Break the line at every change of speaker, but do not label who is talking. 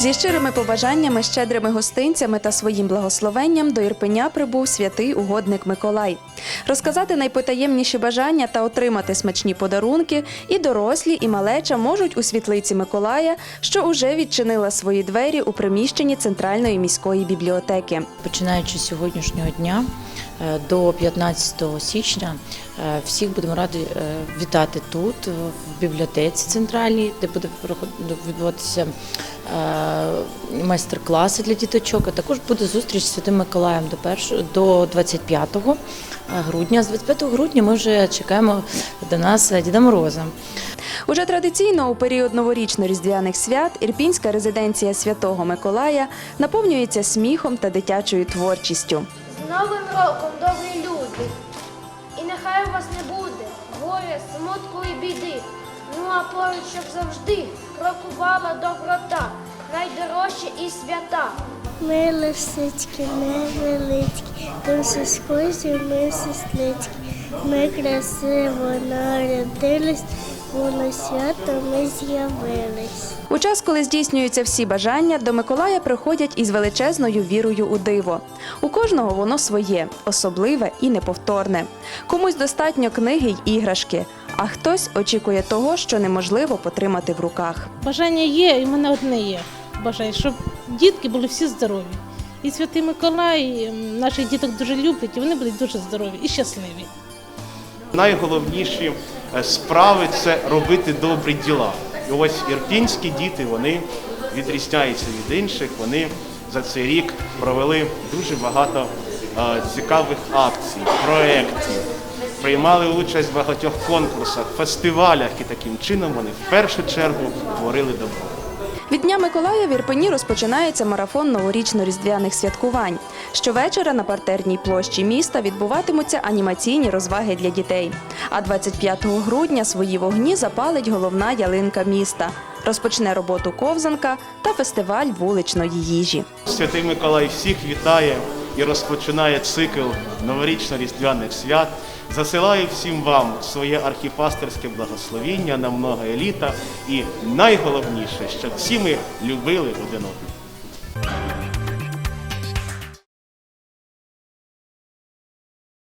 Зі щирими побажаннями, щедрими гостинцями та своїм благословенням до Ірпеня прибув святий угодник Миколай. Розказати найпотаємніші бажання та отримати смачні подарунки і дорослі, і малеча можуть у світлиці Миколая, що уже відчинила свої двері у приміщенні центральної міської бібліотеки.
Починаючи з сьогоднішнього дня е, до 15 січня е, всіх будемо раді е, вітати тут, в бібліотеці центральній, де буде відбуватися майстер-класи для діточок. А також буде зустріч з Святим Миколаєм до першого до 25 грудня. З 25 грудня ми вже чекаємо до нас е, Діда Мороза.
Уже традиційно у період новорічно-різдвяних свят ірпінська резиденція святого Миколая наповнюється сміхом та дитячою творчістю.
З Новим роком, добрі люди! І нехай у вас не буде горя, смутку і біди. Ну а поруч, щоб завжди крокувала доброта, найдорожче і свята.
Ми лисички, невеличкі, до сільської ми сестрички. Ми красиво народились, бо на свято ми з'явились.
У час, коли здійснюються всі бажання, до Миколая приходять із величезною вірою у диво. У кожного воно своє, особливе і неповторне. Комусь достатньо книги й іграшки, а хтось очікує того, що неможливо потримати в руках.
Бажання є, і в мене одне є. Бажаю, щоб дітки були всі здорові. І Святий Миколай наших діток дуже любить, і вони будуть дуже здорові і щасливі.
Найголовніші е, справи це робити добрі діла. І ось ірпінські діти вони відрізняються від інших. Вони за цей рік провели дуже багато е, цікавих акцій, проєктів, приймали участь в багатьох конкурсах, фестивалях, і таким чином вони в першу чергу творили добро.
Від Дня Миколая в Ірпені розпочинається марафон новорічно-різдвяних святкувань. Щовечора на партерній площі міста відбуватимуться анімаційні розваги для дітей. А 25 грудня свої вогні запалить головна ялинка міста. Розпочне роботу ковзанка та фестиваль вуличної їжі.
Святий Миколай всіх вітає і розпочинає цикл новорічно-різдвяних свят. Засилаю всім вам своє архіпастерське благословіння на много літа і найголовніше, щоб всі ми любили один одного.